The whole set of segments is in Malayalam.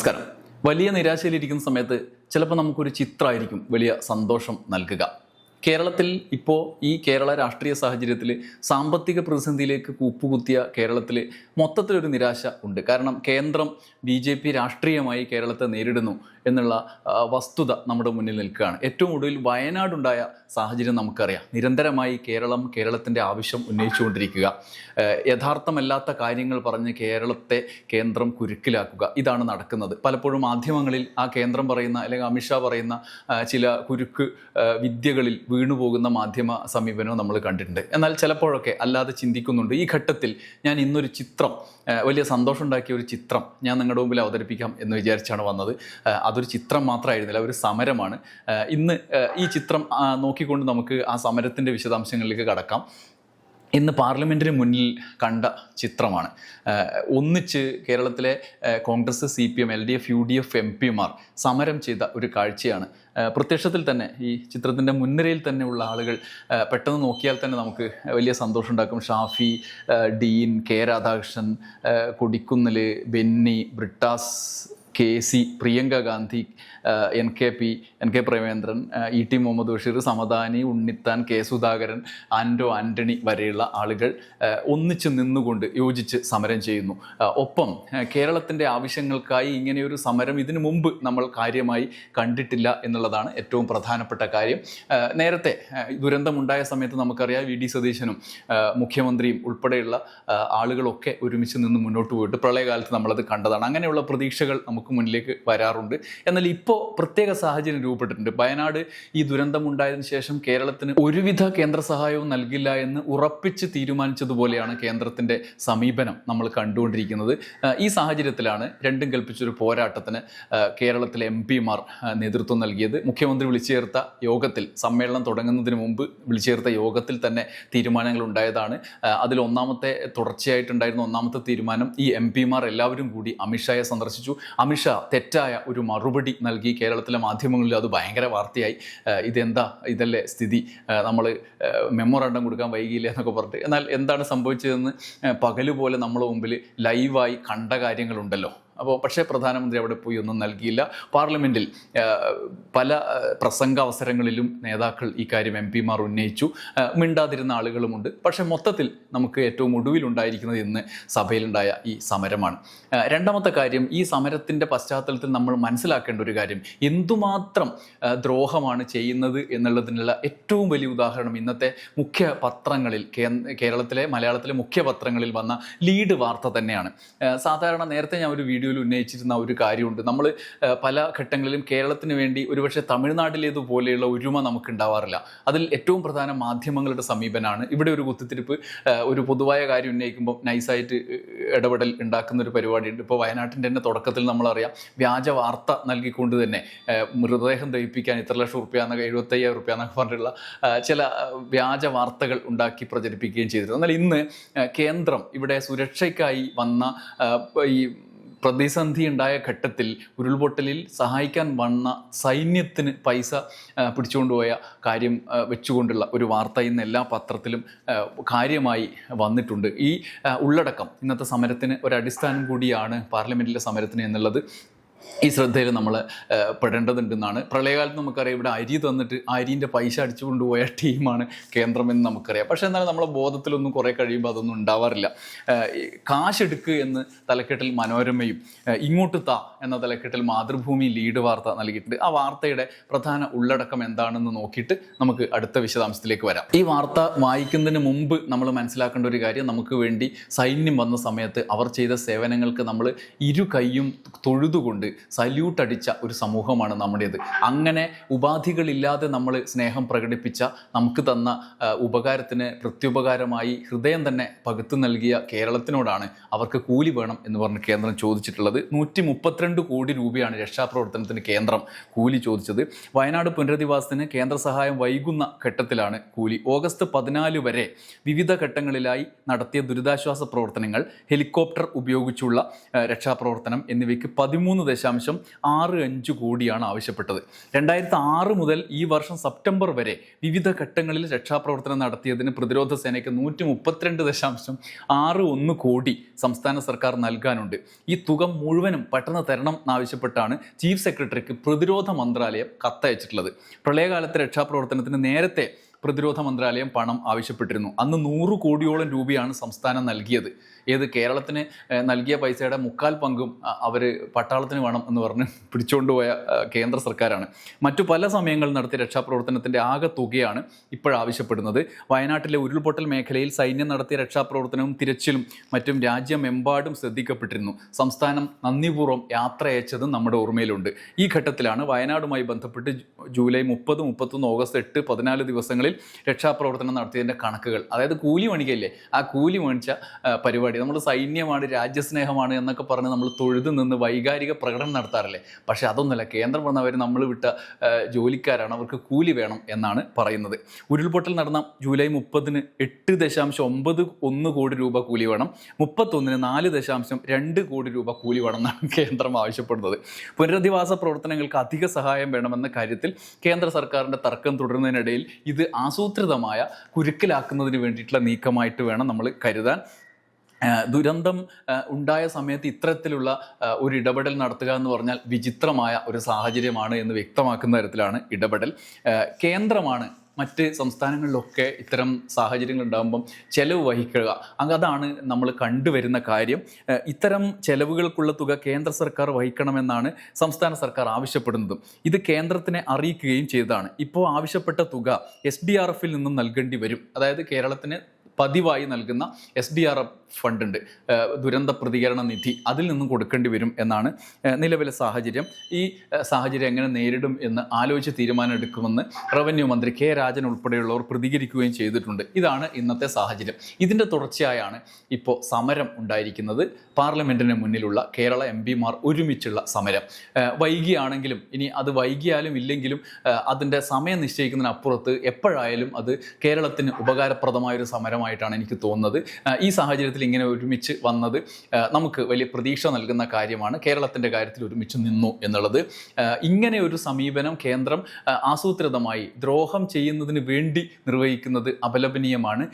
നമസ്കാരം. വലിയ നിരാശയിലിരിക്കുന്ന സമയത്ത് ചിലപ്പോൾ നമുക്കൊരു ചിത്രമായിരിക്കും വലിയ സന്തോഷം നൽകുക. കേരളത്തിൽ ഇപ്പോൾ ഈ കേരള രാഷ്ട്രീയ സാഹചര്യത്തിൽ സാമ്പത്തിക പ്രതിസന്ധിയിലേക്ക് കൂപ്പുകുത്തിയ കേരളത്തിൽ മൊത്തത്തിലൊരു നിരാശ ഉണ്ട്. കാരണം കേന്ദ്രം ബി ജെ പി രാഷ്ട്രീയമായി കേരളത്തെ നേരിടുന്നു. എന്നുള്ള വസ്തുത നമ്മുടെ മുന്നിൽ നിൽക്കുകയാണ്. ഏറ്റവും ഒടുവിൽ വയനാടുണ്ടായ സാഹചര്യം നമുക്കറിയാം. നിരന്തരമായി കേരളം കേരളത്തിന്റെ ആവശ്യം ഉന്നയിച്ചുകൊണ്ടിരിക്കുക. യഥാർത്ഥമല്ലാത്ത കാര്യങ്ങൾ പറഞ്ഞ് കേരളത്തെ കേന്ദ്രം കുരുക്കിലാക്കുക. ഇതാണ് നടക്കുന്നത്. പലപ്പോഴും മാധ്യമങ്ങളിൽ ആ കേന്ദ്രം പറയുന്ന അല്ലെങ്കിൽ അമിത്ഷാ പറയുന്ന ചില കുരുക്ക് വിദ്യകളിൽ വീണുപോകുന്ന മാധ്യമ സമീപനവും നമ്മൾ കണ്ടിട്ടുണ്ട്. എന്നാൽ ചിലപ്പോഴൊക്കെ അല്ലാതെ ചിന്തിക്കുന്നുണ്ട്. ഈ ഘട്ടത്തിൽ ഞാൻ ഇന്നൊരു ചിത്രം വലിയ സന്തോഷമുണ്ടാക്കിയ ഒരു ചിത്രം ഞാൻ നിങ്ങളുടെ മുമ്പിൽ അവതരിപ്പിക്കാം എന്ന് വിചാരിച്ചാണ് വന്നത്. അതൊരു ചിത്രം മാത്രമായിരുന്നില്ല ഒരു സമരമാണ്. ഇന്ന് ഈ ചിത്രം നോക്കിക്കൊണ്ട് നമുക്ക് ആ സമരത്തിന്റെ വിശദാംശങ്ങളിലേക്ക് കടക്കാം. ഇന്ന് പാർലമെന്റിന് മുന്നിൽ കണ്ട ചിത്രമാണ്. ഒന്നിച്ച് കേരളത്തിലെ Congress C P M L D F U D F M പിമാർ സമരം ചെയ്ത ഒരു കാഴ്ചയാണ്. പ്രത്യക്ഷത്തിൽ തന്നെ ഈ ചിത്രത്തിന്റെ മുൻനിരയിൽ തന്നെയുള്ള ആളുകൾ പെട്ടെന്ന് നോക്കിയാൽ തന്നെ നമുക്ക് വലിയ സന്തോഷം ഉണ്ടാക്കും. Shafi Dean K Radhakrishnan Kodikunnil Benny Brittas K C Priyanka Gandhi N K P N K Premachandran E T Muhammad Basheer Samadani Unnithan K Sudhakaran Anto Antony വരെയുള്ള ആളുകൾ ഒന്നിച്ച് നിന്നുകൊണ്ട് യോജിച്ച് സമരം ചെയ്യുന്നു. ഒപ്പം കേരളത്തിന്റെ ആവശ്യങ്ങൾക്കായി ഇങ്ങനെയൊരു സമരം ഇതിനു മുമ്പ് നമ്മൾ കാര്യമായി കണ്ടിട്ടില്ല എന്നുള്ളതാണ് ഏറ്റവും പ്രധാനപ്പെട്ട കാര്യം. നേരത്തെ ദുരന്തമുണ്ടായ സമയത്ത് നമുക്കറിയാം വി ഡി സതീശനും മുഖ്യമന്ത്രിയും ഉൾപ്പെടെയുള്ള ആളുകളൊക്കെ ഒരുമിച്ച് നിന്ന് മുന്നോട്ട് പോയിട്ട് പ്രളയകാലത്ത് നമ്മളത് കണ്ടതാണ്. അങ്ങനെയുള്ള പ്രതീക്ഷകൾ നമുക്ക് മുന്നിലേക്ക് വരാറുണ്ട്. എന്നാൽ ഇപ്പോൾ പ്രത്യേക സാഹചര്യം രൂപപ്പെട്ടിട്ടുണ്ട്. വയനാട് ഈ ദുരന്തമുണ്ടായതിനു ശേഷം കേരളത്തിന് ഒരുവിധ കേന്ദ്ര സഹായവും നൽകില്ല എന്ന് ഉറപ്പിച്ച് തീരുമാനിച്ചതുപോലെയാണ് കേന്ദ്രത്തിന്റെ സമീപനം നമ്മൾ കണ്ടുകൊണ്ടിരിക്കുന്നത്. ഈ സാഹചര്യത്തിലാണ് രണ്ടും കൽപ്പിച്ചൊരു പോരാട്ടത്തിന് കേരളത്തിലെ എം പിമാർ നേതൃത്വം നൽകിയത്. മുഖ്യമന്ത്രി വിളിച്ചു ചേർത്ത യോഗത്തിൽ സമ്മേളനം തുടങ്ങുന്നതിന് മുമ്പ് വിളിച്ചു ചേർത്ത യോഗത്തിൽ തന്നെ തീരുമാനങ്ങൾ ഉണ്ടായതാണ്. അതിൽ ഒന്നാമത്തെ തുടർച്ചയായിട്ടുണ്ടായിരുന്ന ഒന്നാമത്തെ തീരുമാനം ഈ എം പിമാർ എല്ലാവരും കൂടി അമിത്ഷായെ സന്ദർശിച്ചു. അമിത്ഷാ തെറ്റായ ഒരു മറുപടി നൽകി കേരളത്തിലെ മാധ്യമങ്ങളിൽ അത് ഭയങ്കര വാർത്തയായി. ഇതെന്താ? ഇതല്ലേ സ്ഥിതി? നമ്മൾ മെമ്മോറാണ്ടം കൊടുക്കാൻ വൈകിയില്ല എന്നൊക്കെ പറഞ്ഞിട്ട്. എന്നാൽ എന്താണ് സംഭവിച്ചതെന്ന് പകലുപോലെ നമ്മുടെ മുമ്പിൽ ലൈവായി കണ്ട കാര്യങ്ങളുണ്ടല്ലോ. അപ്പോൾ പക്ഷേ പ്രധാനമന്ത്രി അവിടെ പോയി ഒന്നും നൽകിയില്ല. പാർലമെന്റിൽ പല പ്രസംഗ അവസരങ്ങളിലും നേതാക്കൾ ഈ കാര്യം എം പിമാർ ഉന്നയിച്ചു. മിണ്ടാതിരുന്ന ആളുകളുമുണ്ട്. പക്ഷേ മൊത്തത്തിൽ നമുക്ക് ഏറ്റവും ഒടുവിലുണ്ടായിരിക്കുന്നത് ഇന്ന് സഭയിലുണ്ടായ ഈ സമരമാണ്. രണ്ടാമത്തെ കാര്യം ഈ സമരത്തിന്റെ പശ്ചാത്തലത്തിൽ നമ്മൾ മനസ്സിലാക്കേണ്ട ഒരു കാര്യം എന്തുമാത്രം ദ്രോഹമാണ് ചെയ്യുന്നത് എന്നുള്ളതിനുള്ള ഏറ്റവും വലിയ ഉദാഹരണം ഇന്നത്തെ മുഖ്യ പത്രങ്ങളിൽ കേരളത്തിലെ മലയാളത്തിലെ മുഖ്യ പത്രങ്ങളിൽ വന്ന ലീഡ് വാർത്ത തന്നെയാണ്. സാധാരണ നേരത്തെ ഞാൻ ഒരു വീഡിയോയിൽ ഉന്നയിച്ചിരുന്ന ഒരു കാര്യമുണ്ട്. നമ്മൾ പല ഘട്ടങ്ങളിലും കേരളത്തിന് വേണ്ടി ഒരുപക്ഷെ തമിഴ്നാട്ടിലേതുപോലെയുള്ള ഒരുമ നമുക്ക് ഉണ്ടാവാറില്ല അതിൽ ഏറ്റവും പ്രധാന മാധ്യമങ്ങളുടെ സമീപനമാണ് ഇവിടെ ഒരു കുത്തിത്തിരിപ്പ് ഒരു പൊതുവായ കാര്യം ഉന്നയിക്കുമ്പോൾ നൈസായിട്ട് ഇടപെടൽ ഉണ്ടാക്കുന്ന ഒരു പരിപാടിയുണ്ട്. ഇപ്പോൾ വയനാട്ടിന്റെ തന്നെ തുടക്കത്തിൽ നമ്മളറിയാം വ്യാജ വാർത്ത നൽകിക്കൊണ്ട് തന്നെ മൃതദേഹം ദഹിപ്പിക്കാൻ ഇത്ര ലക്ഷം റുപ്യ എന്നൊക്കെ എഴുപത്തയ്യായിരം റുപ്യ എന്നൊക്കെ പറഞ്ഞിട്ടുള്ള ചില വ്യാജ വാർത്തകൾ ഉണ്ടാക്കി പ്രചരിപ്പിക്കുകയും ചെയ്തിരുന്നു. എന്നാൽ ഇന്ന് കേന്ദ്രം ഇവിടെ സുരക്ഷയ്ക്കായി വന്ന ഈ പ്രതിസന്ധി ഉണ്ടായ ഘട്ടത്തിൽ ഉരുൾപൊട്ടലിൽ സഹായിക്കാൻ വന്ന സൈന്യത്തിന് പൈസ പിടിച്ചുകൊണ്ടുപോയ കാര്യം വെച്ചുകൊണ്ടുള്ള ഒരു വാർത്ത ഇന്ന് എല്ലാ പത്രത്തിലും കാര്യമായി വന്നിട്ടുണ്ട്. ഈ ഉള്ളടക്കം ഇന്നത്തെ സമരത്തിന് ഒരു അടിസ്ഥാനം കൂടിയാണ് പാർലമെന്റിലെ സമരത്തിന് എന്നുള്ളത്. ഈ ശ്രദ്ധയിൽ നമ്മൾ പെടേണ്ടതുണ്ടെന്നാണ്. പ്രളയകാലത്ത് നമുക്കറിയാം ഇവിടെ അരി തന്നിട്ട് അരിന്റെ പൈസ അടിച്ചു കൊണ്ടുപോയ ടീമാണ് കേന്ദ്രമെന്ന് നമുക്കറിയാം. പക്ഷേ എന്നാലും നമ്മളെ ബോധത്തിലൊന്നും കുറേ കഴിയുമ്പോൾ അതൊന്നും ഉണ്ടാവാറില്ല. കാശെടുക്കുക എന്ന് തലക്കെട്ടിൽ മനോരമയും ഇങ്ങോട്ട് താ എന്ന തലക്കെട്ടിൽ മാതൃഭൂമി ലീഡ് വാർത്ത നൽകിയിട്ടുണ്ട്. ആ വാർത്തയുടെ പ്രധാന ഉള്ളടക്കം എന്താണെന്ന് നോക്കിയിട്ട് നമുക്ക് അടുത്ത വിശദാംശത്തിലേക്ക് വരാം. ഈ വാർത്ത വായിക്കുന്നതിന് മുമ്പ് നമ്മൾ മനസ്സിലാക്കേണ്ട ഒരു കാര്യം നമുക്ക് വേണ്ടി സൈന്യം വന്ന സമയത്ത് അവർ ചെയ്ത സേവനങ്ങൾക്ക് നമ്മൾ ഇരു കൈയും തൊഴുതുകൊണ്ട് സല്യൂട്ട് അടിച്ച ഒരു സമൂഹമാണ് നമ്മുടേത്. അങ്ങനെ ഉപാധികളില്ലാതെ നമ്മൾ സ്നേഹം പ്രകടിപ്പിച്ച നമുക്ക് തന്ന ഉപകാരത്തിന് പ്രത്യുപകാരമായി ഹൃദയം തന്നെ പകുത്തു നൽകിയ കേരളത്തിനോടാണ് അവർക്ക് കൂലി വേണം എന്ന് പറഞ്ഞ് കേന്ദ്രം ചോദിച്ചിട്ടുള്ളത്. നൂറ്റി മുപ്പത്തിരണ്ട് കോടി രൂപയാണ് രക്ഷാപ്രവർത്തനത്തിന് കേന്ദ്രം കൂലി ചോദിച്ചത്. വയനാട് പുനരധിവാസത്തിന് കേന്ദ്ര സഹായം വൈകുന്ന ഘട്ടത്തിലാണ് കൂലി. ഓഗസ്റ്റ് പതിനാല് വരെ വിവിധ ഘട്ടങ്ങളിലായി നടത്തിയ ദുരിതാശ്വാസ പ്രവർത്തനങ്ങൾ ഹെലികോപ്റ്റർ ഉപയോഗിച്ചുള്ള രക്ഷാപ്രവർത്തനം എന്നിവയ്ക്ക് പതിമൂന്ന് ദശാംശം ആറ് അഞ്ച് കോടിയാണ് ആവശ്യപ്പെട്ടത്. രണ്ടായിരത്തി ആറ് മുതൽ ഈ വർഷം സെപ്റ്റംബർ വരെ വിവിധ ഘട്ടങ്ങളിൽ രക്ഷാപ്രവർത്തനം നടത്തിയതിന് പ്രതിരോധ സേനയ്ക്ക് നൂറ്റി മുപ്പത്തിരണ്ട് ദശാംശം ആറ് ഒന്ന് കോടി സംസ്ഥാന സർക്കാർ നൽകാനുണ്ട്. ഈ തുക മുഴുവനും പെട്ടെന്ന് തരണം എന്നാവശ്യപ്പെട്ടാണ് ചീഫ് സെക്രട്ടറിക്ക് പ്രതിരോധ മന്ത്രാലയം കത്തയച്ചിട്ടുള്ളത്. പ്രളയകാലത്തെ രക്ഷാപ്രവർത്തനത്തിന് നേരത്തെ പ്രതിരോധ മന്ത്രാലയം പണം ആവശ്യപ്പെട്ടിരുന്നു. അന്ന് നൂറ് കോടിയോളം രൂപയാണ് സംസ്ഥാനം നൽകിയത്. ഏത് കേരളത്തിന് നൽകിയ പൈസയുടെ മുക്കാൽ പങ്കും അവർ പട്ടാളത്തിന് വേണം എന്ന് പറഞ്ഞ് പിടിച്ചുകൊണ്ടുപോയ കേന്ദ്ര സർക്കാരാണ്. മറ്റു പല സമയങ്ങളിൽ നടത്തിയ രക്ഷാപ്രവർത്തനത്തിന്റെ ആകെ തുകയാണ് ഇപ്പോഴാവശ്യപ്പെടുന്നത് വയനാട്ടിലെ ഉരുൾപൊട്ടൽ മേഖലയിൽ സൈന്യം നടത്തിയ രക്ഷാപ്രവർത്തനവും തിരച്ചിലും മറ്റും രാജ്യമെമ്പാടും ശ്രദ്ധിക്കപ്പെട്ടിരുന്നു. സംസ്ഥാനം നന്ദിപൂർവം യാത്ര അയച്ചതും നമ്മുടെ ഓർമ്മയിലുണ്ട്. ഈ ഘട്ടത്തിലാണ് വയനാടുമായി ബന്ധപ്പെട്ട് ജൂലൈ മുപ്പത് മുപ്പത്തൊന്ന് ഓഗസ്റ്റ് എട്ട് പതിനാല് ദിവസങ്ങളിൽ രക്ഷാപ്രവർത്തനം നടത്തിയതിന്റെ കണക്കുകൾ. അതായത് കൂലി മേണിക്കയില്ലേ ആ കൂലി മേടിച്ച ആ, പരിപാടി. നമ്മൾ സൈന്യമാണ് രാജ്യസ്നേഹമാണ് എന്നൊക്കെ പറഞ്ഞ് നമ്മൾ തൊഴുതു നിന്ന് വൈകാരിക പ്രകടനം നടത്താറില്ലേ? പക്ഷേ അതൊന്നുമല്ല. കേന്ദ്രം വന്നവർ നമ്മൾ വിട്ട ജോലിക്കാരാണ്. അവർക്ക് കൂലി വേണം എന്നാണ് പറയുന്നത്. ഉരുൾപൊട്ടൽ നടന്ന ജൂലൈ മുപ്പതിന് എട്ട് ദശാംശം ഒമ്പത് ഒന്ന് കോടി രൂപ കൂലി വേണം. മുപ്പത്തൊന്നിന് നാല് ദശാംശം രണ്ട് കോടി രൂപ കൂലി വേണം എന്നാണ് കേന്ദ്രം ആവശ്യപ്പെടുന്നത്. പുനരധിവാസ പ്രവർത്തനങ്ങൾക്ക് അധിക സഹായം വേണമെന്ന കാര്യത്തിൽ കേന്ദ്ര സർക്കാരിന്റെ തർക്കം തുടരുന്നതിനിടയിൽ ഇത് ആസൂത്രിതമായ കുരുക്കിലാക്കുന്നതിന് വേണ്ടിയിട്ടുള്ള നീക്കമായിട്ട് വേണം നമ്മൾ കരുതാൻ. ദുരന്തം ഉണ്ടായ സമയത്ത് ഇത്തരത്തിലുള്ള ഒരു ഇടപെടൽ നടത്തുക എന്ന് പറഞ്ഞാൽ വിചിത്രമായ ഒരു സാഹചര്യമാണ് എന്ന് വ്യക്തമാക്കുന്ന തരത്തിലാണ് ഇടപെടൽ. കേന്ദ്രമാണ് മറ്റ് സംസ്ഥാനങ്ങളിലൊക്കെ ഇത്തരം സാഹചര്യങ്ങൾ ഉണ്ടാകുമ്പം ചെലവ് വഹിക്കുക. അതാണ് നമ്മൾ കണ്ടുവരുന്ന കാര്യം. ഇത്തരം ചെലവുകൾക്കുള്ള തുക കേന്ദ്ര സർക്കാർ വഹിക്കണമെന്നാണ് സംസ്ഥാന സർക്കാർ ആവശ്യപ്പെടുന്നതും. ഇത് കേന്ദ്രത്തിനെ അറിയിക്കുകയും ചെയ്തതാണ്. ഇപ്പോൾ ആവശ്യപ്പെട്ട തുക എസ് ഡി ആർ എഫിൽ നിന്നും നൽകേണ്ടി വരും. അതായത് കേരളത്തിന് പതിവായി നൽകുന്ന എസ് ഡി ആർ എഫ് ഫണ്ടുണ്ട്. ദുരന്ത പ്രതികരണ നിധി അതിൽ നിന്നും കൊടുക്കേണ്ടി വരും എന്നാണ് നിലവിലെ സാഹചര്യം. ഈ സാഹചര്യം എങ്ങനെ നേരിടും എന്ന് ആലോചിച്ച് തീരുമാനം എടുക്കുമെന്ന് റവന്യൂ മന്ത്രി കെ രാജൻ ഉൾപ്പെടെയുള്ളവർ പ്രതികരിക്കുകയും ചെയ്തിട്ടുണ്ട്. ഇതാണ് ഇന്നത്തെ സാഹചര്യം. ഇതിന്റെ തുടർച്ചയായാണ് ഇപ്പോൾ സമരം ഉണ്ടായിരിക്കുന്നത്. പാർലമെന്റിന് മുന്നിലുള്ള കേരള എം പിമാർ ഒരുമിച്ചുള്ള സമരം. വൈകിയാണെങ്കിലും ഇനി അത് വൈകിയാലും ഇല്ലെങ്കിലും അതിന്റെ സമയം നിശ്ചയിക്കുന്നതിനപ്പുറത്ത് എപ്പോഴായാലും അത് കേരളത്തിന് ഉപകാരപ്രദമായ ഒരു സമരമായിട്ടാണ് എനിക്ക് തോന്നുന്നത് ഈ സാഹചര്യത്തിൽ ഇങ്ങനെ ഒരുമിച്ച് വന്നത് നമുക്ക് വലിയ പ്രതീക്ഷ നൽകുന്ന കാര്യമാണ് കേരളത്തിന്റെ കാര്യത്തിൽ ഒരുമിച്ച് നിന്നു എന്നുള്ളത് ഇങ്ങനെ ഒരു സമീപനം കേന്ദ്രം ആസൂത്രിതമായി ദ്രോഹം ചെയ്യുന്നതിന് വേണ്ടി നിർവഹിക്കുന്നത് അപലപനീയമാണ്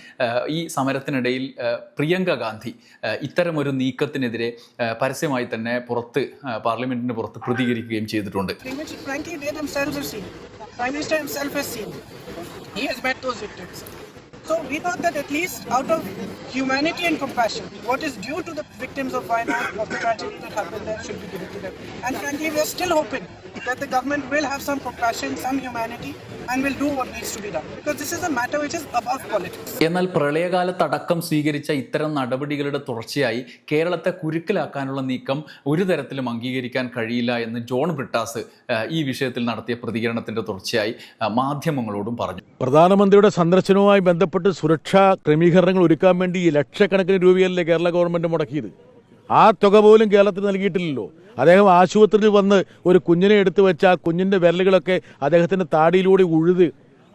ഈ സമരത്തിനിടയിൽ പ്രിയങ്ക ഗാന്ധി ഇത്തരമൊരു നീക്കത്തിനെതിരെ പരസ്യമായി തന്നെ പുറത്ത് പാർലമെന്റിന് പുറത്ത് പ്രതികരിക്കുകയും ചെയ്തിട്ടുണ്ട്. Prime Minister himself has seen. He has met those victims. So we thought that at least out of humanity and compassion, what is due to the victims of Wayanad, of the tragedy that happened there, should be given to them. And frankly, we are still hoping that the government will have some compassion, some humanity, and will do what needs to be done. Because this is a matter which is above politics. എന്നാൽ പ്രളയകാലത്തടക്കം സ്വീകരിച്ച ഇത്തരം നടപടികളുടെ തുടർച്ചയായി കേരളത്തെ കുരുക്കിലാക്കാനുള്ള നീക്കം ഒരു തരത്തിലും അംഗീകരിക്കാൻ കഴിയില്ല എന്ന് ജോൺ ബ്രിട്ടാസ് ഈ വിഷയത്തിൽ നടത്തിയ പ്രതികരണത്തിന്റെ തുടർച്ചയായി മാധ്യമങ്ങളോടും പറഞ്ഞു പ്രധാനമന്ത്രിയുടെ സന്ദർശനവുമായി ബന്ധപ്പെട്ട് സുരക്ഷാ ക്രമീകരണങ്ങൾ ഒരുക്കാൻ വേണ്ടി ഈ ലക്ഷക്കണക്കിന് രൂപയല്ലേ കേരള ഗവൺമെന്റ് മുടക്കിയത് ആ തുക പോലും കേരളത്തിന് നൽകിയിട്ടില്ലല്ലോ. അദ്ദേഹം ആശുപത്രിയിൽ വന്ന് ഒരു കുഞ്ഞിനെ എടുത്തു വെച്ച ആ കുഞ്ഞിന്റെ വിരലുകളൊക്കെ അദ്ദേഹത്തിന്റെ താടിയിലൂടെ ഉഴുത്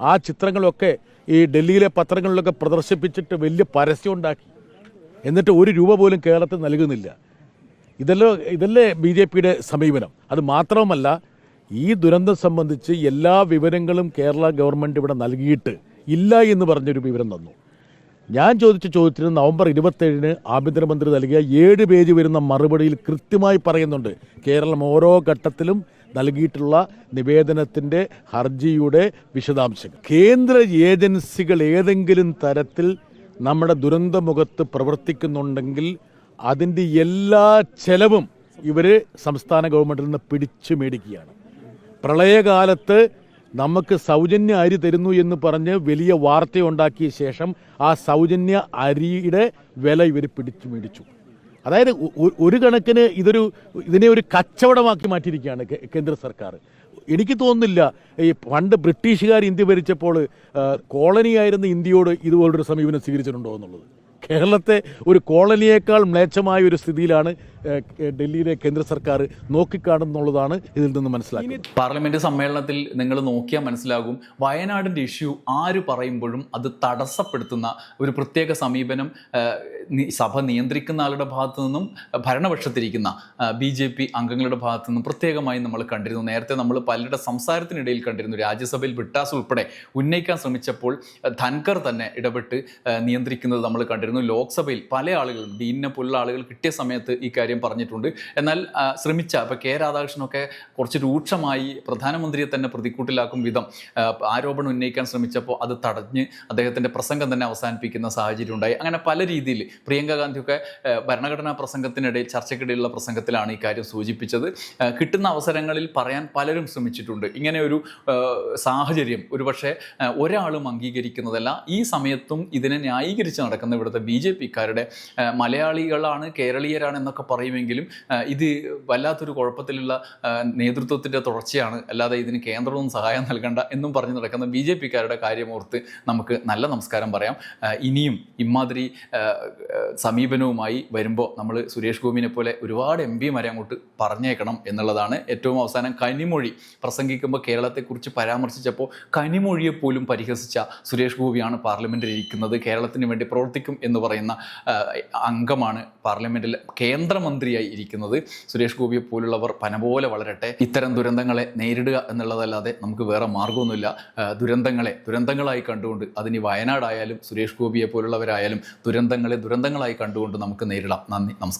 ആ ചിത്രങ്ങളൊക്കെ ഈ ഡൽഹിയിലെ പത്രങ്ങളിലൊക്കെ പ്രദർശിപ്പിച്ചിട്ട് വലിയ പരസ്യം ഉണ്ടാക്കി. എന്നിട്ട് ഒരു രൂപ പോലും കേരളത്തിൽ നൽകുന്നില്ല. ഇതല്ലോ ഇതല്ലേ ബി ജെ പിയുടെ സമീപനം. അത് മാത്രവുമല്ല ഈ ദുരന്തം സംബന്ധിച്ച് എല്ലാ വിവരങ്ങളും കേരള ഗവൺമെന്റ് ഇവിടെ നൽകിയിട്ട് ഇല്ല എന്ന് പറഞ്ഞൊരു വിവരം തന്നു. ഞാൻ ചോദിച്ച ചോദ്യത്തിന് നവംബർ ഇരുപത്തേഴിന് ആഭ്യന്തരമന്ത്രി നൽകിയ ഏഴ് പേജ് വരുന്ന മറുപടിയിൽ കൃത്യമായി പറയുന്നുണ്ട്. കേരളം ഓരോ ഘട്ടത്തിലും നൽകിയിട്ടുള്ള നിവേദനത്തിന്റെ ഹർജിയുടെ വിശദാംശങ്ങൾ. കേന്ദ്ര ഏജൻസികൾ ഏതെങ്കിലും തരത്തിൽ നമ്മുടെ ദുരന്തമുഖത്ത് പ്രവർത്തിക്കുന്നുണ്ടെങ്കിൽ അതിന്റെ എല്ലാ ചെലവും ഇവർ സംസ്ഥാന ഗവൺമെന്റിൽ നിന്ന് പിടിച്ചു മേടിക്കുകയാണ്. പ്രളയകാലത്ത് നമുക്ക് സൗജന്യ അരി തരുന്നു എന്ന് പറഞ്ഞ് വലിയ വാർത്തയുണ്ടാക്കിയ ശേഷം ആ സൗജന്യ അരിയുടെ വില ഇവർ പിടിച്ചു മേടിച്ചു. അതായത് ഒരു കണക്കിന് ഇതൊരു ഇതിനെ ഒരു കച്ചവടമാക്കി മാറ്റിയിരിക്കുകയാണ് കേന്ദ്ര സർക്കാർ. എനിക്ക് തോന്നുന്നില്ല ഈ പണ്ട് ബ്രിട്ടീഷുകാർ ഇന്ത്യ ഭരിച്ചപ്പോൾ കോളനിയായിരുന്ന ഇന്ത്യയോട് ഇതുപോലൊരു സമീപനം സ്വീകരിച്ചിട്ടുണ്ടോ എന്നുള്ളത്. കേരളത്തെ ഒരു കോളനിയേക്കാൾ മ്ലേച്ഛമായ ഒരു സ്ഥിതിയിലാണ് ഡൽഹിയിലെ കേന്ദ്ര സർക്കാർ നോക്കിക്കാണുന്നുള്ളതാണ് ഇതിൽ നിന്ന് മനസ്സിലാക്കുന്നത്. പാർലമെന്റ് സമ്മേളനത്തിൽ നിങ്ങൾ നോക്കിയാൽ മനസ്സിലാകും വയനാടിന്റെ ഇഷ്യൂ ആര് പറയുമ്പോഴും അത് തടസ്സപ്പെടുത്തുന്ന ഒരു പ്രത്യേക സമീപനം സഭ നിയന്ത്രിക്കുന്ന ആളുടെ ഭാഗത്തു നിന്നും ഭരണപക്ഷത്തിരിക്കുന്ന ബി ജെ പി അംഗങ്ങളുടെ ഭാഗത്തു നിന്നും പ്രത്യേകമായി നമ്മൾ കണ്ടിരുന്നു. നേരത്തെ നമ്മൾ പലരുടെ സംസാരത്തിനിടയിൽ കണ്ടിരുന്നു. രാജ്യസഭയിൽ വിട്ടാസ് ഉൾപ്പെടെ ഉന്നയിക്കാൻ ശ്രമിച്ചപ്പോൾ ധൻകർ തന്നെ ഇടപെട്ട് നിയന്ത്രിക്കുന്നത് നമ്മൾ കണ്ടിരുന്നു. ലോക്സഭയിൽ പല ആളുകളും ഡീനിനെ പോലുള്ള ആളുകൾ കിട്ടിയ സമയത്ത് ഈ കാര്യം പറഞ്ഞിട്ടുണ്ട്. എന്നാൽ ശ്രമിച്ച ഇപ്പോൾ കെ രാധാകൃഷ്ണനൊക്കെ കുറച്ച് രൂക്ഷമായി പ്രധാനമന്ത്രിയെ തന്നെ പ്രതിക്കൂട്ടിലാക്കും വിധം ആരോപണം ഉന്നയിക്കാൻ ശ്രമിച്ചപ്പോൾ അത് തടഞ്ഞ് അദ്ദേഹത്തിന്റെ പ്രസംഗം തന്നെ അവസാനിപ്പിക്കുന്ന സാഹചര്യം ഉണ്ടായി. അങ്ങനെ പല രീതിയിൽ പ്രിയങ്ക ഗാന്ധിയൊക്കെ ഭരണഘടനാ പ്രസംഗത്തിനിടയിൽ ചർച്ചയ്ക്കിടയിലുള്ള പ്രസംഗത്തിലാണ് ഈ കാര്യം സൂചിപ്പിച്ചത്. കിട്ടുന്ന അവസരങ്ങളിൽ പറയാൻ പലരും ശ്രമിച്ചിട്ടുണ്ട്. ഇങ്ങനെ ഒരു സാഹചര്യം ഒരുപക്ഷെ ഒരാളും അംഗീകരിക്കുന്നതല്ല. ഈ സമയത്തും ഇതിനെ ന്യായീകരിച്ച് നടക്കുന്ന ഇവിടുത്തെ ബി ജെ പിക്കാരുടെ മലയാളികളാണ് കേരളീയരാണ് എന്നൊക്കെ പറയുമെങ്കിലും ഇത് വല്ലാത്തൊരു കുഴപ്പത്തിലുള്ള നേതൃത്വത്തിന്റെ തുടർച്ചയാണ്. അല്ലാതെ ഇതിന് കേന്ദ്രവും സഹായം നൽകണ്ട എന്നും പറഞ്ഞു നടക്കുന്ന ബി ജെ പിക്കാരുടെ കാര്യമോർത്ത് നമുക്ക് നല്ല നമസ്കാരം പറയാം. ഇനിയും ഇമാതിരി സമീപനവുമായി വരുമ്പോൾ നമ്മൾ സുരേഷ് ഗോപിനെ പോലെ ഒരുപാട് എം പിമാരെ അങ്ങോട്ട് പറഞ്ഞേക്കണം എന്നുള്ളതാണ് ഏറ്റവും അവസാനം കനിമൊഴി. പ്രസംഗിക്കുമ്പോൾ കേരളത്തെക്കുറിച്ച് പരാമർശിച്ചപ്പോൾ കനിമൊഴിയെ പോലും പരിഹസിച്ച സുരേഷ് ഗോപിയാണ് പാർലമെന്റിൽ ഇരിക്കുന്നത് കേരളത്തിന് വേണ്ടി പ്രവർത്തിക്കും പറയുന്ന ആ, അംഗമാണ് പാർലമെന്റിൽ കേന്ദ്രമന്ത്രിയായി ഇരിക്കുന്നത്. സുരേഷ് ഗോപിയെ പോലുള്ളവർ പനപോലെ വളരട്ടെ. ഇത്തരം ദുരന്തങ്ങളെ നേരിടുക എന്നുള്ളതല്ലാതെ നമുക്ക് വേറെ മാർഗമൊന്നുമില്ല ദുരന്തങ്ങളെ ദുരന്തങ്ങളായി കണ്ടുകൊണ്ട് അതിന് വയനാടായാലും സുരേഷ് ഗോപിയെ പോലുള്ളവരായാലും ദുരന്തങ്ങളെ ദുരന്തങ്ങളായി കണ്ടുകൊണ്ട് നമുക്ക് നേരിടാം. നന്ദി നമസ്കാരം.